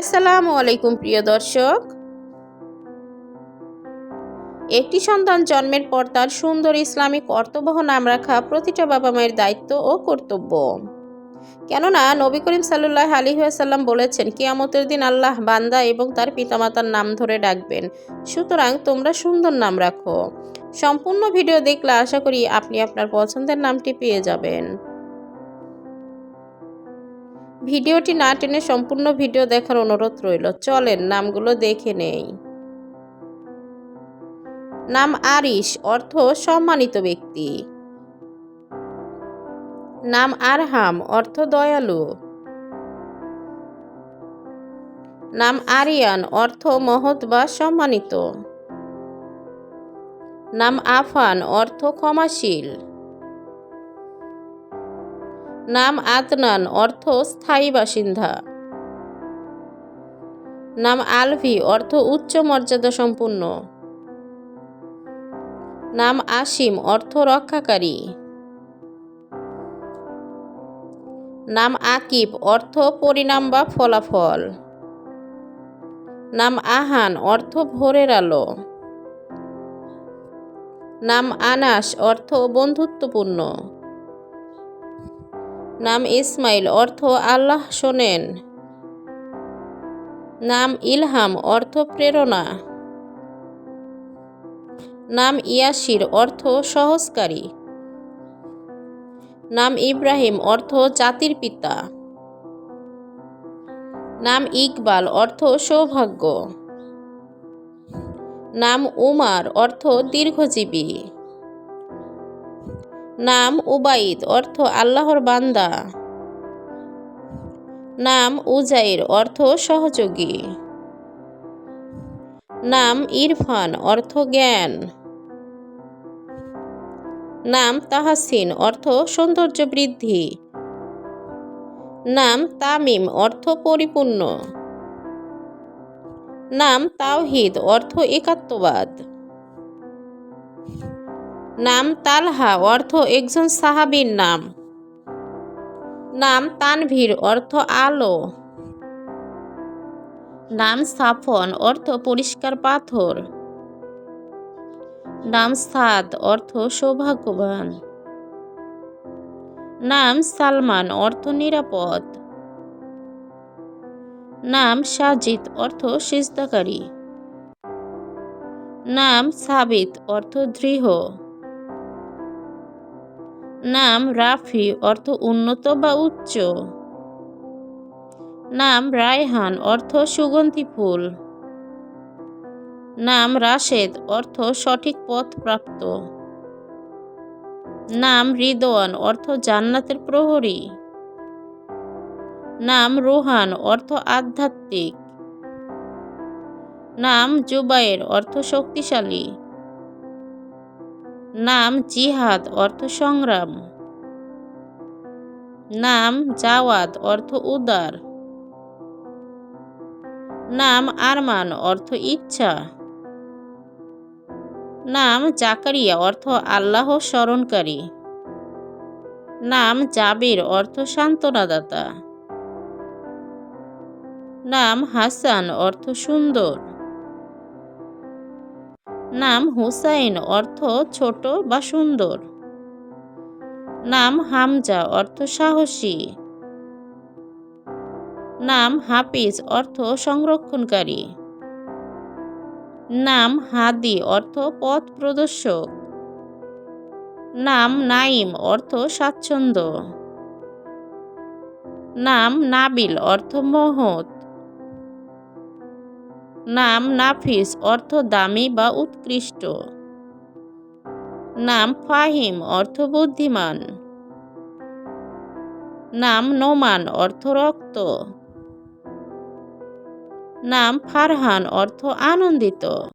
আসসালামু আলাইকুম, প্রিয় দর্শক। একটি সন্তান জন্মের পর তার সুন্দর ইসলামিক অর্থবহ নাম রাখা প্রতিটা বাবা মায়ের দায়িত্ব ও কর্তব্য। কেননা, নবী করিম সাল্লাহ আলী সাল্লাম বলেছেন, কিয়ামতের দিন আল্লাহ বান্দা এবং তার পিতামাতার নাম ধরে ডাকবেন। সুতরাং তোমরা সুন্দর নাম রাখো। সম্পূর্ণ ভিডিও দেখলে আশা করি আপনি আপনার পছন্দের নামটি পেয়ে যাবেন। ভিডিওটি না টেনে সম্পূর্ণ ভিডিও দেখার অনুরোধ রইল। চলেন, নামগুলো দেখে নেই। নাম আরিশ, অর্থ সম্মানিত ব্যক্তি। নাম আরহাম, অর্থ দয়ালু। নাম আরিয়ান, অর্থ মহৎ বা সম্মানিত। নাম আফান, অর্থ ক্ষমাশীল। নাম আদনান, অর্থ স্থায়ী বাসিন্দা। নাম আলভি, অর্থ উচ্চ মর্যাদা সম্পূর্ণ নাম আসিম, অর্থ রক্ষাকারী। নাম আকিব, অর্থ পরিণাম বা ফলাফল। নাম আহান, অর্থ ভোরের আলো। নাম আনাস, অর্থ বন্ধুত্বপূর্ণ। নাম ইসমাইল অর্থ আল্লাহ শোনেন। নাম ইলহাম অর্থ প্রেরণা। নাম ইয়াসির অর্থ সহজকারী। নাম ইব্রাহিম অর্থ জাতির পিতা। নাম ইকবাল অর্থ সৌভাগ্য। নাম উমার অর্থ দীর্ঘজীবী। নাম উবাইদ, অর্থ আল্লাহর বান্দা। নাম উজাইর, অর্থ সহযোগী। নাম ইরফান, অর্থ জ্ঞান। নাম তাহাসিন, অর্থ সৌন্দর্য বৃদ্ধি। নাম তামিম, অর্থ পরিপূর্ণ। নাম তাওহিদ, অর্থ একাত্মবাদ। নাম তালহা, অর্থ একজন সাহাবীর নাম। নাম তানভীর, অর্থ আলো। নাম সাফন, অর্থ পরিষ্কার পাথর। নাম সাদ, অর্থ সৌভাগ্যবান। নাম সালমান, অর্থ নিরাপদ। নাম সাজিদ, অর্থ সিজদাকারী। নাম সাবিত, অর্থ দৃঢ়। নাম রাফি, অর্থ উন্নত বা উচ্চ। নাম রায়হান, অর্থ সুগন্ধি ফুল। নাম রাশেদ, অর্থ সঠিক পথ প্রাপ্ত। নাম রিদওয়ান, অর্থ জান্নাতের প্রহরী। নাম রোহান, অর্থ আধ্যাত্মিক। নাম জুবাইর, অর্থ শক্তিশালী। নাম জিহাদ, অর্থ সংগ্রাম। নাম জাওয়াদ, অর্থ উদার। নাম আরমান, অর্থ ইচ্ছা। নাম জাকারিয়া, অর্থ আল্লাহ স্মরণকারী। নাম জাবির, অর্থ সান্ত্বনাদাতা। নাম হাসান, অর্থ সুন্দর। নাম হুসাইন, অর্থ ছোট বা সুন্দর। নাম হামজা, অর্থ সাহসী। নাম হাফিজ, অর্থ সংরক্ষণকারী। নাম হাদি, অর্থ পথ প্রদর্শক। নাম নাইম, অর্থ স্বাচ্ছন্দ্য। নাম নাবিল, অর্থ মহৎ। নাম নাফিস, অর্থ দামি বা উৎকৃষ্ট। নাম ফাহিম, অর্থ বুদ্ধিমান। নাম নোমান, অর্থ রক্ত। নাম ফারহান, অর্থ আনন্দিত।